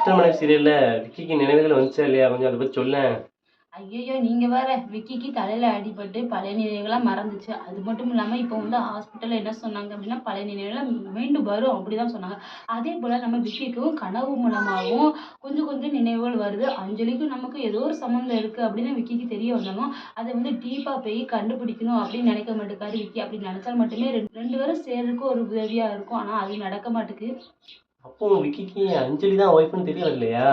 அஷ்டமனை சீரியல்ல விக்கிக்கு நினைவுகள் வந்துச்சா இல்லையா? கொஞ்சம் அதை பத்தி சொல்ல ஐயையோ நீங்க வேற விக்கிக்கு தலையில அடிபட்டு பழைய நினைவுகளா மறந்துச்சு. அது மட்டும் இல்லாம இப்போ வந்து ஹாஸ்பிட்டல்ல என்ன சொன்னாங்க அப்படின்னா பழைய நினைவுகள்லாம் மீண்டும் வரும் அப்படிதான் சொன்னாங்க. அதே போல நம்ம விக்கிக்கும் கனவு மூலமாகவும் கொஞ்சம் கொஞ்சம் நினைவுகள் வருது. அஞ்சலிக்கும் நமக்கு ஏதோ ஒரு சம்மந்தம் இருக்கு அப்படின்னு விக்கிக்கு தெரிய வந்தாலும் அதை வந்து டீப்பா போய் கண்டுபிடிக்கணும் அப்படின்னு நினைக்க மாட்டேக்காரு விக்கி. அப்படி நினைச்சால் மட்டுமே ரெண்டு ரெண்டு பேரும் சேர்றதுக்கு ஒரு உதவியா இருக்கும். ஆனா அது நடக்க மாட்டேங்குது அப்போ விக்கிக்கு அஞ்சலி தான் ஒய்ஃப்னு தெரிய இல்லையா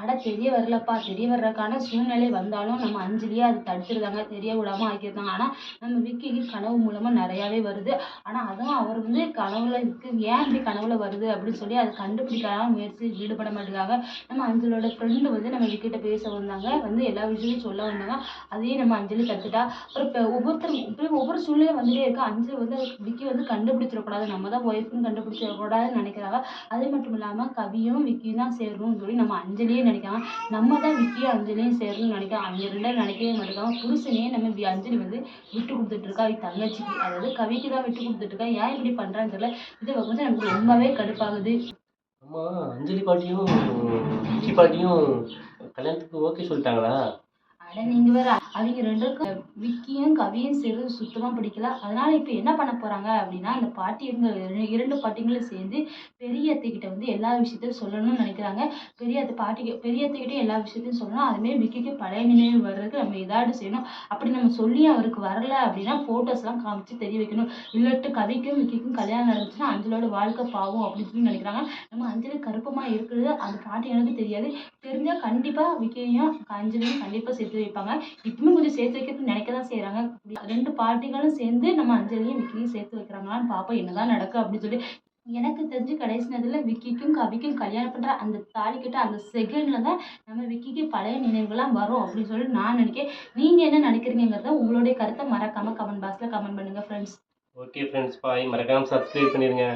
அட தெரிய வரலப்பா. தெரிய வர்றதுக்கான சூழ்நிலை வந்தாலும் நம்ம அஞ்சலியே அது தடுத்துருந்தாங்க தெரிய விடாம ஆக்கியிருந்தாங்க ஆனா நம்ம விக்கிக்கு கனவு மூலமா நிறையாவே வருது. ஆனா அதுவும் அவர் வந்து கனவுல இருக்கு. ஏன் இப்படி கனவுல வருது அப்படின்னு சொல்லி அதை கண்டுபிடிக்காத முயற்சி ஈடுபட மாட்டேங்காங்க நம்ம அஞ்சலோட ஃப்ரெண்டு வந்து நம்ம விக்கிட்ட பேச வந்தாங்க. வந்து எல்லா விஷயத்தையும் சொல்ல வந்தாங்க. அதையும் நம்ம அஞ்சலி கத்துட்டா. அப்புறம் ஒவ்வொருத்தர் இப்படி ஒவ்வொரு சூழ்நிலையும் வந்துட்டே இருக்கு. அஞ்சலி வந்து விக்கி வந்து கண்டுபிடிச்சிடக்கூடாது. நம்ம தான் ஒய்ஃப்னு கண்டுபிடிச்சிடக்கூடாதுன்னு நினைக்கிறாங்க. அது அது மட்டும் இல்லாமல் கவியும் விக்கியும் தான் சேரணும்னு சொல்லி நம்ம அஞ்சலியே நினைக்காம நம்ம தான் விக்கியும் அஞ்சலியும் சேரணும்னு நினைக்கிறோம் அவங்க ரெண்டு நினைக்கவே மாட்டேங்காங்க புருஷனையே நம்ம அஞ்சலி வந்து விட்டு கொடுத்துட்டு இருக்கா அவ தங்கச்சிக்கு. அதாவது கவிக்கு தான் விட்டு கொடுத்துட்டு இருக்கா ஏன் இப்படி பண்றான்னு தெரியல. இது வந்து நமக்கு ரொம்பவே கடுப்பாகுது. ஆமா அஞ்சலி பாட்டியும் விக்கி பாட்டியும் கல்யாணத்துக்கு ஓகே சொல்லிட்டாங்களா? அட நீங்க வேற அவங்க ரெண்டு பேருக்கும் விக்கியும் கவியும் சேர்ந்து சுத்தமா பிடிக்கல. அதனால இப்ப என்ன பண்ண போறாங்க அப்படின்னா அந்த பாட்டியங்க இரண்டு பாட்டிங்களும் சேர்ந்து பெரிய அத்தைக்கிட்ட வந்து எல்லா விஷயத்தையும் சொல்லணும்னு நினைக்கிறாங்க. பெரிய அத்தை பாட்டிக்கு பெரிய அத்தைக்கிட்டே எல்லா விஷயத்தையும் சொல்லணும். அதுமாரி விக்கிக்கு பழைய நினைவு வர்றதுக்கு நம்ம ஏதாவது செய்யணும். அப்படி நம்ம சொல்லி அவருக்கு வரல அப்படின்னா photos எல்லாம் காமிச்சு தெரிய வைக்கணும். இல்லாட்டு கவிக்கும் விக்கிக்கும் கல்யாணம் நடந்துச்சுன்னா அஞ்சலோட வாழ்க்கை பாவம் அப்படின்னு சொல்லி நினைக்கிறாங்க. நம்ம அஞ்சலி கருப்பமா இருக்கிறது அந்த பாட்டி எனக்கு தெரியாது. தெரிஞ்சா கண்டிப்பா விக்கியையும் அஞ்சலியும் கண்டிப்பா சேர்த்து வைப்பாங்க இப்பவும் கொஞ்சம் சேர்த்து வைக்கிறதுக்கு நினைக்க தான் செய்கிறாங்க ரெண்டு பார்ட்டிகளும் சேர்ந்து நம்ம அஞ்சலியும் விக்கியும் சேர்த்து வைக்கிறாங்களான்னு பார்ப்போம் என்னதான் நடக்கும் அப்படின்னு சொல்லி. எனக்கு தெரிஞ்சு கடைசி நேரத்தில் விக்கிக்கும் கவிக்கும் கல்யாணம் பண்ணுற அந்த தாலி கிட்ட அந்த செகண்ட்ல தான் நம்ம விக்கிக்கு பழைய நினைவுகள்லாம் வரும் அப்படின்னு சொல்லி நான் நினைக்கிறேன் நீங்கள் என்ன நினைக்கிறீங்கிறத உங்களுடைய கருத்தை மறக்காமல் கமெண்ட் பாக்ஸில் கமெண்ட் பண்ணுங்க ஃப்ரெண்ட்ஸ் ஓகே ஃப்ரெண்ட்ஸ் பாய் மறக்காமல் சப்ஸ்கிரைப் பண்ணிடுங்க